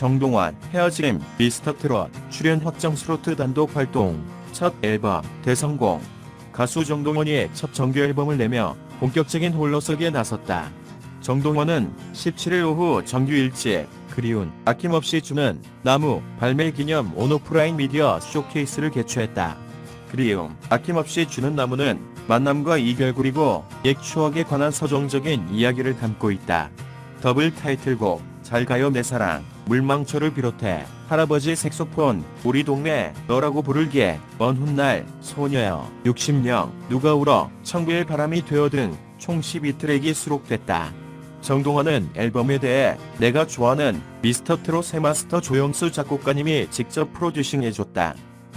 정동환, 헤어짐, 미스터 트롯, 출연 확정 스로트 단독 활동, 첫 앨범, 대성공. 가수 정동원이 첫 정규 앨범을 내며 본격적인 홀로서기에 나섰다. 정동원은 17일 오후 정규 일집 그리운 아낌없이 주는 나무 발매 기념 온오프라인 미디어 쇼케이스를 개최했다. 그리움 아낌없이 주는 나무는 만남과 이별 그리고 옛 추억에 관한 서정적인 이야기를 담고 있다. 더블 타이틀곡 잘 가요 내 사랑 물망초를 비롯해 할아버지 색소폰 우리 동네 너라고 부르기에 먼 훗날 소녀여 60령 누가 울어 청구의 바람이 되어 등 총 12트랙이 수록됐다. 정동원은 앨범에 대해 내가 좋아하는 미스터 트롯 새마스터 조영수 작곡가님이 직접 프로듀싱 해줬다.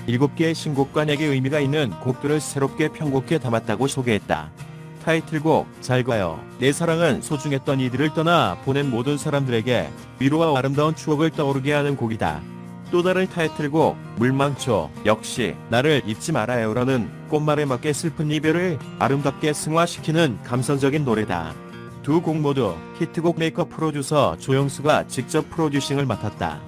7개의 신곡관에게 의미가 있는 곡들을 새롭게 편곡해 담았다고 소개했다. 타이틀곡 잘 가요. 내 사랑은 소중했던 이들을 떠나 보낸 모든 사람들에게 위로와 아름다운 추억을 떠오르게 하는 곡이다. 또 다른 타이틀곡 물망초 역시 나를 잊지 말아요라는 꽃말에 맞게 슬픈 이별을 아름답게 승화시키는 감성적인 노래다. 두 곡 모두 히트곡 메이커 프로듀서 조영수가 직접 프로듀싱을 맡았다.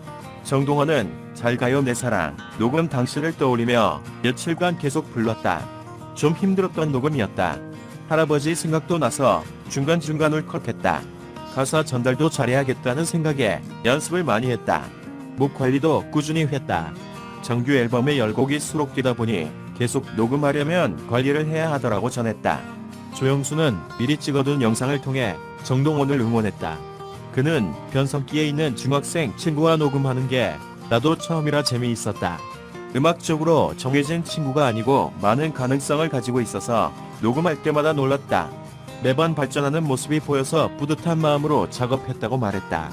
정동원은 잘 가요 내 사랑 녹음 당시를 떠올리며 며칠간 계속 불렀다. 좀 힘들었던 녹음이었다. 할아버지 생각도 나서 중간중간 울컥했다. 가사 전달도 잘해야겠다는 생각에 연습을 많이 했다. 목 관리도 꾸준히 했다. 정규 앨범에 10곡이 수록되다 보니 계속 녹음하려면 관리를 해야 하더라고 전했다. 조영수는 미리 찍어둔 영상을 통해 정동원을 응원했다. 그는 변성기에 있는 중학생 친구와 녹음하는 게 나도 처음이라 재미있었다. 음악적으로 정해진 친구가 아니고 많은 가능성을 가지고 있어서 녹음할 때마다 놀랐다. 매번 발전하는 모습이 보여서 뿌듯한 마음으로 작업했다고 말했다.